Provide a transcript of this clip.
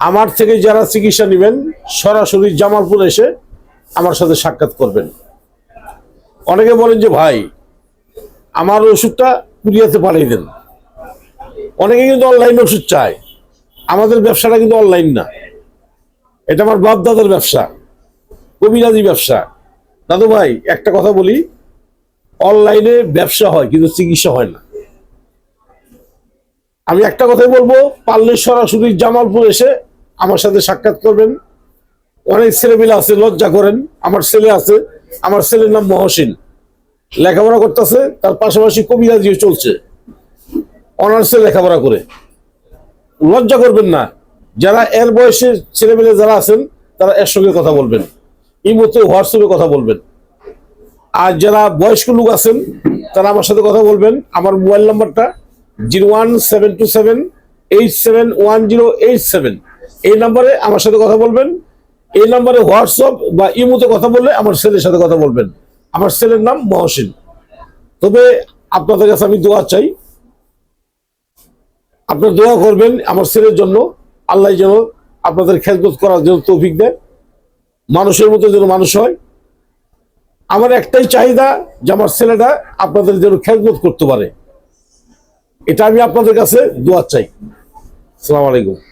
আমার থেকে যারা চিকিৎসা নেবেন, সরাসরি জামালপুর এসে আমার সাথে সাক্ষাৎ করবেন। অনেকে বলেন যে, ভাই, আমার ওষুধটা কুরিয়াতে পাঠিয়ে দেন। অনেকে কিন্তু অনলাইন ওষুধ চায়। আমাদের ব্যবসাটা কিন্তু অনলাইন না। এটা আমার বাপ দাদার ব্যবসা কবিরাজি ব্যবসা। দাদু ভাই, একটা কথা বলি, অনলাইনে ব্যবসা হয়, কিন্তু চিকিৎসা হয় না। আমি একটা কথাই বলব, পারলে সরাসরি জামালপুর এসে আমার সাথে সাক্ষাৎ করবেন। অনেক ছেলেমেলে আছে, লজ্জা করেন। আমার ছেলে আছে, আমার ছেলের নাম মহসিন। লেখাপড়া করতেছে, তার পাশাপাশি কবিরাজিও চলছে। অনার্সে লেখাপড়া করে। লজ্জা করবেন না, যারা এর বয়সে ছেলেমেলে যারা আছেন, তারা এর সঙ্গে কথা বলবেন। ইমোতে হোয়াটসঅ্যাপে কথা বলবেন। আর যারা বয়স্ক লোক আছেন, তারা আমার সাথে কথা বলবেন। আমার মোবাইল নাম্বারটা zero one seven two seven eight seven one zero eight seven. এই নাম্বারে আমার সাথে কথা বলবেন। এই নাম্বারে হোয়াটসঅ্যাপ বা ইমোতে কথা বললে আমার ছেলের সাথে কথা বলবেন। আমার ছেলের নাম মহসিন। তবে আপনাদের কাছে আমি দোয়া চাই। আপনার দোয়া করবেন আমার ছেলের জন্য। আল্লাহ যেন আপনাদের খেদমত করার জন্য তৌফিক দেয়। মানুষের মতো যেন মানুষ হয়। আমার একটাই চাহিদা যে আমার ছেলেটা আপনাদের যেন খেদমত করতে পারে। এটা আমি আপনাদের কাছে দোয়া চাই। আসসালামু আলাইকুম।